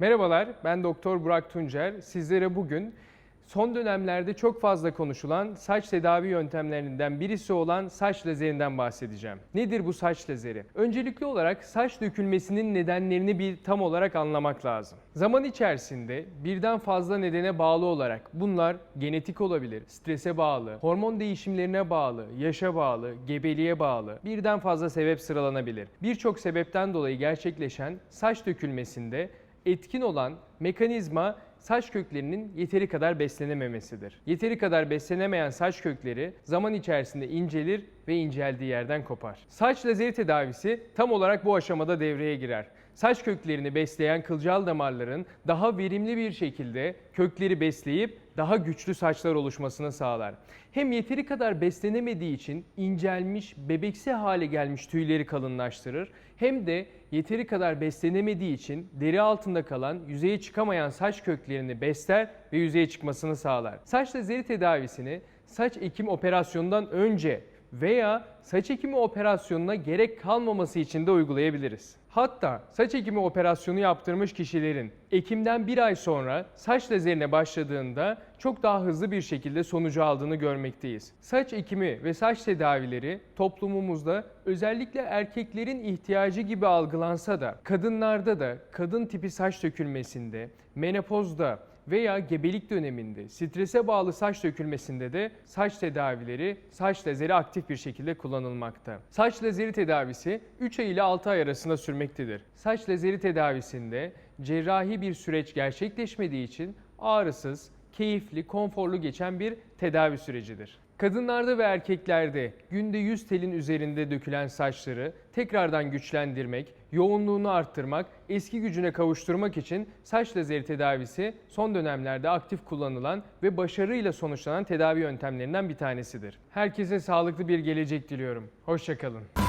Merhabalar, ben Doktor Burak Tuncer. Sizlere bugün son dönemlerde çok fazla konuşulan saç tedavi yöntemlerinden birisi olan saç lazerinden bahsedeceğim. Nedir bu saç lazeri? Öncelikli olarak saç dökülmesinin nedenlerini bir tam olarak anlamak lazım. Zaman içerisinde birden fazla nedene bağlı olarak bunlar genetik olabilir, strese bağlı, hormon değişimlerine bağlı, yaşa bağlı, gebeliğe bağlı birden fazla sebep sıralanabilir. Birçok sebepten dolayı gerçekleşen saç dökülmesinde etkin olan mekanizma saç köklerinin yeteri kadar beslenememesidir. Yeteri kadar beslenemeyen saç kökleri zaman içerisinde incelir ve inceldiği yerden kopar. Saç lazeri tedavisi tam olarak bu aşamada devreye girer. Saç köklerini besleyen kılcal damarların daha verimli bir şekilde kökleri besleyip daha güçlü saçlar oluşmasını sağlar. Hem yeteri kadar beslenemediği için incelmiş, bebeksi hale gelmiş tüyleri kalınlaştırır hem de yeteri kadar beslenemediği için deri altında kalan, yüzeye çıkamayan saç köklerini besler ve yüzeye çıkmasını sağlar. Saç lazeri tedavisini saç ekim operasyonundan önce veya saç ekimi operasyonuna gerek kalmaması için de uygulayabiliriz. Hatta saç ekimi operasyonu yaptırmış kişilerin ekimden bir ay sonra saç lazerine başladığında çok daha hızlı bir şekilde sonucu aldığını görmekteyiz. Saç ekimi ve saç tedavileri toplumumuzda özellikle erkeklerin ihtiyacı gibi algılansa da kadınlarda da kadın tipi saç dökülmesinde, menopozda veya gebelik döneminde strese bağlı saç dökülmesinde de saç tedavileri, saç lazeri aktif bir şekilde kullanılmakta. Saç lazeri tedavisi 3 ay ile 6 ay arasında sürmektedir. Saç lazeri tedavisinde cerrahi bir süreç gerçekleşmediği için ağrısız, keyifli, konforlu geçen bir tedavi sürecidir. Kadınlarda ve erkeklerde günde 100 telin üzerinde dökülen saçları tekrardan güçlendirmek, yoğunluğunu arttırmak, eski gücüne kavuşturmak için saç lazeri tedavisi son dönemlerde aktif kullanılan ve başarıyla sonuçlanan tedavi yöntemlerinden bir tanesidir. Herkese sağlıklı bir gelecek diliyorum. Hoşçakalın.